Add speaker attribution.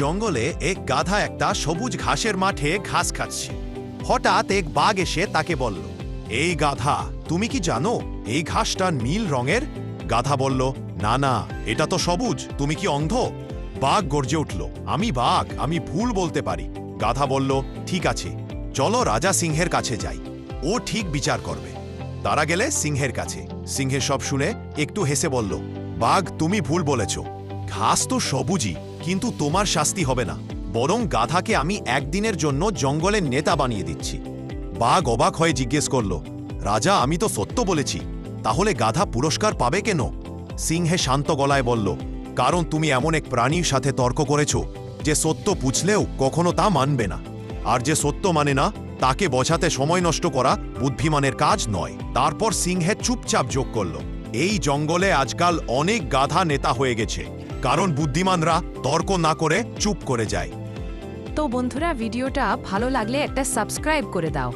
Speaker 1: জঙ্গলে এক গাধা একটা সবুজ ঘাসের মাঠে ঘাস খাচ্ছে। হঠাৎ এক বাঘ এসে তাকে বলল, এই গাধা, তুমি কি জানো এই ঘাসটা নীল রঙের? গাধা বলল, না না, এটা তো সবুজ, তুমি কি অন্ধ? বাঘ গর্জে উঠল, আমি বাঘ, আমি ভুল বলতে পারি। গাধা বলল, ঠিক আছে, চলো রাজা সিংহের কাছে যাই, ও ঠিক বিচার করবে। তারা গেলে সিংহের কাছে। সিংহে সব শুনে একটু হেসে বলল, বাঘ, তুমি ভুল বলেছ, ঘাস তো সবুজই কিন্তু তোমার শাস্তি হবে না। বরং গাধাকে আমি একদিনের জন্য জঙ্গলের নেতা বানিয়ে দিচ্ছি। বাঘ অবাক হয়ে জিজ্ঞেস করল, রাজা, আমি তো সত্য বলেছি। তাহলে গাধা পুরস্কার পাবে কেন? সিংহে শান্ত গলায় বলল, কারণ তুমি এমন এক প্রাণীর সাথে তর্ক করেছ, যে সত্য পুছলেও কখনো তা মানবে না। আর যে সত্য মানে না, তাকে বোঝাতে সময় নষ্ট করা বুদ্ধিমানের কাজ নয়। তারপর সিংহে চুপচাপ যোগ করল, এই জঙ্গলে আজকাল অনেক গাধা নেতা হয়ে গেছে। কারণ বুদ্ধিমানরা তর্ক না করে চুপ করে যায়।
Speaker 2: তো বন্ধুরা, ভিডিওটা ভালো লাগলে একটা সাবস্ক্রাইব করে দাও।